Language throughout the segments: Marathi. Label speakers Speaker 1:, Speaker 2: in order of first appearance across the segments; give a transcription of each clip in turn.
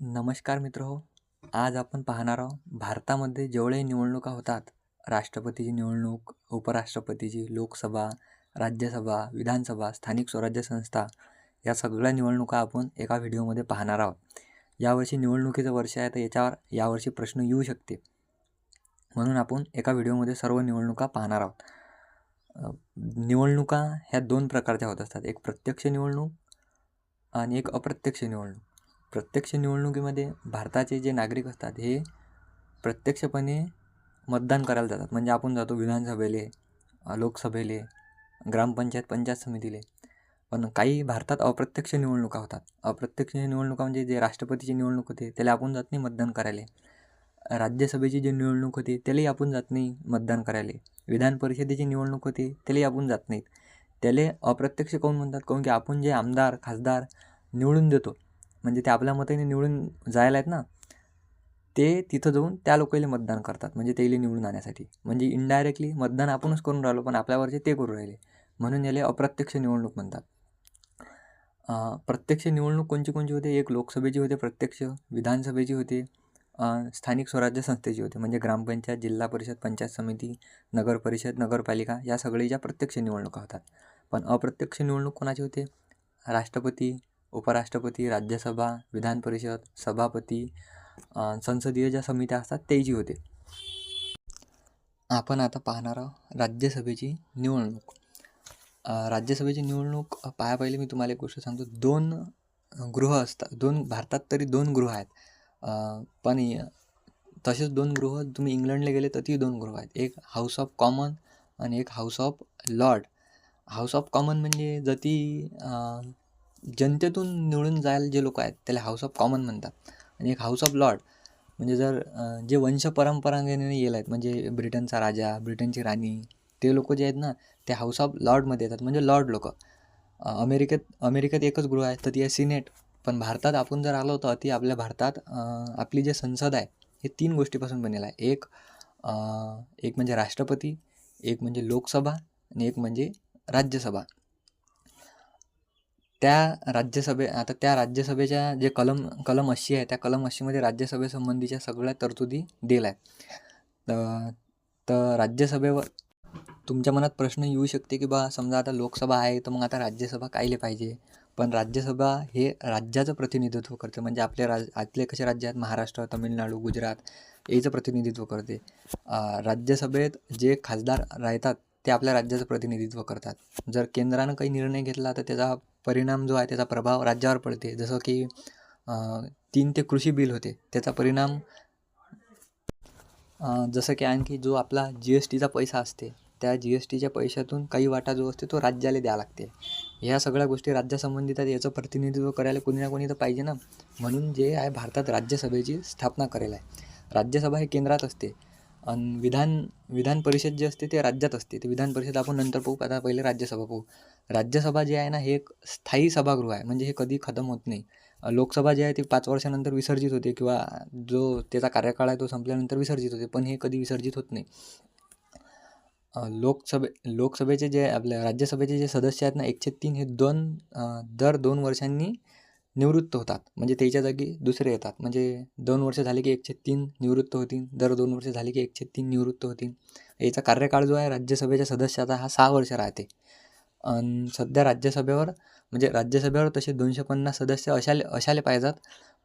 Speaker 1: नमस्कार मित्र हो आज आपण पाहणार आहोत भारतामध्ये जेवढे निवडणुका होतात राष्ट्रपतीची निवडणूक उपराष्ट्रपतीची लोकसभा राज्यसभा विधानसभा स्थानिक स्वराज्य संस्था या सगळ्या निवडणुका आपण एका व्हिडिओमध्ये पाहणार आहोत. यावर्षी निवडणुकीचं वर्ष आहे तर याच्यावर यावर्षी प्रश्न येऊ शकते. म्हणून आपण एका व्हिडिओमध्ये सर्व निवडणुका पाहणार आहोत. निवडणुका ह्या दोन प्रकारच्या होत असतात. एक प्रत्यक्ष निवडणूक आणि एक अप्रत्यक्ष निवडणूक. प्रत्यक्ष निवडणुकीमध्ये भारताचे जे नागरिक असतात हे प्रत्यक्षपणे मतदान करायला जातात. म्हणजे आपण जातो विधानसभेले लोकसभेले ग्रामपंचायत पंचायत समितीले. पण काही भारतात अप्रत्यक्ष निवडणुका होतात. अप्रत्यक्ष निवडणुका म्हणजे जे राष्ट्रपतीची निवडणूक होते त्याला आपण जात नाही मतदान करायला. राज्यसभेची जी निवडणूक होती त्यालाही आपण जात नाही मतदान करायला. विधान परिषदेची निवडणूक होती त्यालाही आपण जात नाहीत. त्याला अप्रत्यक्ष काऊन म्हणतात? काऊन की आपण जे आमदार खासदार निवडून देतो म्हणजे ते आपल्या मताने निवडून जायला आहेत ना ते तिथं जाऊन त्या लोकांना मतदान करतात. म्हणजे त्याला निवडून आणण्यासाठी म्हणजे इनडायरेक्टली मतदान आपणच करून राहिलो पण आपल्यावरचे ते करून राहिले. म्हणून याला अप्रत्यक्ष निवडणूक म्हणतात. प्रत्यक्ष निवडणूक कोणची कोणची होते? एक लोकसभेची होते प्रत्यक्ष विधानसभेची होते स्थानिक स्वराज्य संस्थेची होते. म्हणजे ग्रामपंचायत जिल्हा परिषद पंचायत समिती नगर परिषद नगरपालिका या सगळीच्या प्रत्यक्ष निवडणुका होतात. पण अप्रत्यक्ष निवडणूक कोणाची होते? राष्ट्रपती उपराष्ट्रपती राज्यसभा विधान परिषद सभापती संसदीय ज्या समित्या असतात त्याची होते. आपण आता पाहणार आहोत राज्यसभेची निवडणूक. राज्यसभेची निवडणूक पाया पहिले मी तुम्हाला एक गोष्ट सांगतो. दोन गृह असतात. दोन भारतात तरी दोन गृह आहेत. पण तसेच दोन गृह तुम्ही इंग्लंडला गेले तर ती दोन गृह आहेत. एक हाऊस ऑफ कॉमन आणि एक house of lord house of common म्हणजे जती ती जनतेतून निवडून जायला जे लोक आहेत त्याला हाऊस ऑफ कॉमन म्हणतात. आणि एक हाऊस ऑफ लॉर्ड म्हणजे जर जे वंश परंपरांगेने येत आहेत म्हणजे ब्रिटनचा राजा ब्रिटनची राणी ते लोक जे आहेत ना ते हाऊस ऑफ लॉर्डमध्ये येतात म्हणजे लॉर्ड लोक. अमेरिकेत अमेरिकेत एकच गृह आहे तर ती आहे सिनेट पण भारतात आपण जर आलो तर ती आपल्या भारतात आपली जे संसद आहे हे तीन गोष्टीपासून बनेल आहे. एक एक म्हणजे राष्ट्रपती एक म्हणजे लोकसभा आणि एक म्हणजे राज्यसभा. त्या राज्यसभे आता त्या राज्यसभेच्या जे कलम कलम अस्सी आहे त्या कलम अस्सीमध्ये राज्यसभेसंबंधीच्या सगळ्या तरतुदी दिल्या आहेत. तर तर राज्यसभेवर तुमच्या मनात प्रश्न येऊ शकते की बा समजा आता लोकसभा आहे तर मग आता राज्यसभा कायले पाहिजे? पण राज्यसभा हे राज्याचं प्रतिनिधित्व करते म्हणजे आपले राज आपले कसे राज्य आहेत? महाराष्ट्र तमिळनाडू गुजरात याचं प्रतिनिधित्व करते. राज्यसभेत जे खासदार राहतात ते आपल्या राज्याचं प्रतिनिधित्व करतात. जर केंद्रानं काही निर्णय घेतला तर त्याचा परिणाम जो आहे त्याचा प्रभाव राज्यावर पडते. जसं की तीन ते कृषी बिल होते. त्याचा परिणाम जसं की आणखी जो आपला जी एस टीचा पैसा असते त्या जी एस टीच्या पैशातून काही वाटा जो असते तो राज्याला द्यावा लागते. ह्या सगळ्या गोष्टी राज्यासंबंधित आहेत याचं प्रतिनिधित्व करायला कोणी ना कोणी तर पाहिजे ना. म्हणून जे आहे भारतात राज्यसभेची स्थापना करेल आहे. राज्यसभा हे केंद्रात असते. आणि विधान विधान परिषद जे असते ते राज्यात असते. ते विधान परिषद आपण नंतर पाहू. आता पहिले राज्यसभा पाहू. राज्यसभा जे आहे ना हे एक स्थायी सभागृह आहे. म्हणजे हे कधी खतम होत नाही. लोकसभा जी आहे ती पाच वर्षानंतर विसर्जित होते किंवा जो त्याचा कार्यकाळ आहे तो संपल्यानंतर विसर्जित होते. पण हे कधी विसर्जित होत नाही. लोकसभे लोकसभेचे जे आपल्या राज्यसभेचे जे सदस्य आहेत ना एकशे तीन हे दोन दर दोन वर्षांनी निवृत्त होतात. म्हणजे त्याच्या जागी दुसरे येतात. म्हणजे दोन वर्ष झाले की एकशे तीन निवृत्त होतील. दर दोन वर्ष झाले की एकशे तीन निवृत्त होतील. याचा कार्यकाळ जो आहे राज्यसभेच्या सदस्याचा हा सहा वर्ष राहते. आणि सध्या राज्यसभेवर म्हणजे राज्यसभेवर तसे दोनशे पन्नास सदस्य अशाले अशाले पाहिजेत.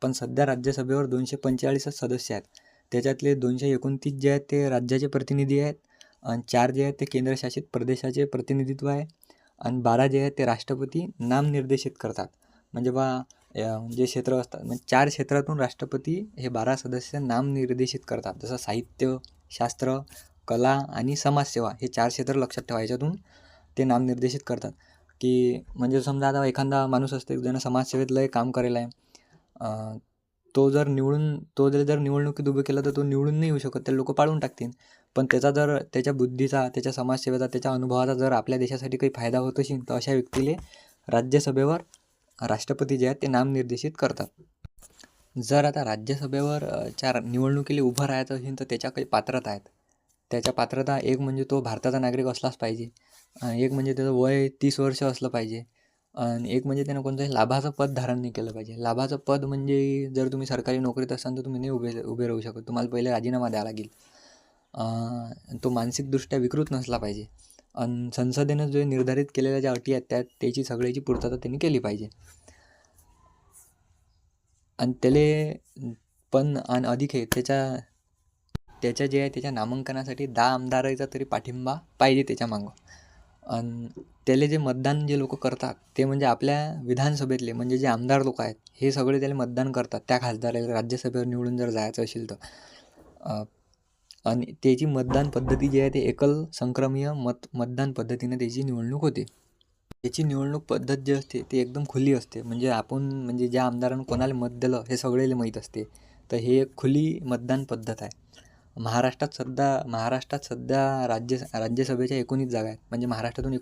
Speaker 1: पण सध्या राज्यसभेवर दोनशे पंचेचाळीसच सदस्य आहेत. त्याच्यातले दोनशे एकोणतीस जे आहेत ते राज्याचे प्रतिनिधी आहेत. आणि चार जे आहेत ते केंद्रशासित प्रदेशाचे प्रतिनिधित्व आहे. आणि बारा जे आहेत ते राष्ट्रपती नामनिर्देशित करतात. म्हणजे बा जे क्षेत्र असतात म्हणजे चार क्षेत्रातून राष्ट्रपती हे बारा सदस्य नामनिर्देशित करतात. जसं साहित्य शास्त्र कला आणि समाजसेवा हे चार क्षेत्र लक्षात ठेवायच्यातून ते नामनिर्देशित करतात. की म्हणजे समजा आता एखादा माणूस असतो ज्यानं समाजसेवेत लय काम करेल आहे. तो जर निवडून तो जर जर निवडणुकीत उभं केलं तर तो निवडून नाही येऊ शकत. ते लोक पाळून टाकतील. पण त्याचा जर त्याच्या बुद्धीचा त्याच्या समाजसेवेचा त्याच्या अनुभवाचा जर आपल्या देशासाठी काही फायदा होत असेल तर अशा व्यक्तीले राज्यसभेवर राष्ट्रपती जे आहेत ते नामनिर्देशित करतात. जर आता राज्यसभेवर चार निवडणुकीला उभं राहायचं असेल तर त्याच्या काही पात्रता आहेत. त्याच्या पात्रता एक म्हणजे तो भारताचा नागरिक असलाच पाहिजे. एक म्हणजे त्याचं वय तीस वर्ष असलं पाहिजे. आणि एक म्हणजे त्यानं कोणतंही लाभाचं पद धारण नाही केलं पाहिजे. लाभाचं पद म्हणजे जर तुम्ही सरकारी नोकरीत असाल तर तुम्ही नाही उभे उभे राहू शकत. तुम्हाला पहिले राजीनामा द्यावा लागेल. तो मानसिकदृष्ट्या विकृत नसला पाहिजे. आणि संसदेनं जे निर्धारित केलेल्या ज्या अटी आहेत त्या त्याची सगळ्याची पूर्तता त्यांनी केली पाहिजे. आणि त्याले पण आणि अधिक आहे त्याच्या त्याच्या जे आहे त्याच्या नामांकनासाठी दहा आमदाराचा तरी पाठिंबा पाहिजे त्याच्या मागं. आणि त्याले जे मतदान जे लोक करतात ते म्हणजे आपल्या विधानसभेतले म्हणजे जे आमदार लोक आहेत हे सगळे त्याला मतदान करतात. त्या खासदाराला राज्यसभेवर निवडून जर जायचं असेल तर. आणि त्याची मतदान पद्धती जी आहे ते एकल संक्रमीय मत मतदान पद्धतीने त्याची निवडणूक होते. त्याची निवडणूक पद्धत जी असते ती एकदम खुली असते. म्हणजे आपण म्हणजे ज्या आमदारानं कोणाला मत दिलं हे सगळेला माहीत असते. तर हे एक खुली मतदान पद्धत आहे. महाराष्ट्रात सध्या महाराष्ट्रात सध्या राज्य राज्यसभेच्या एकोणीस जागा आहेत. म्हणजे महाराष्ट्रातून एकूण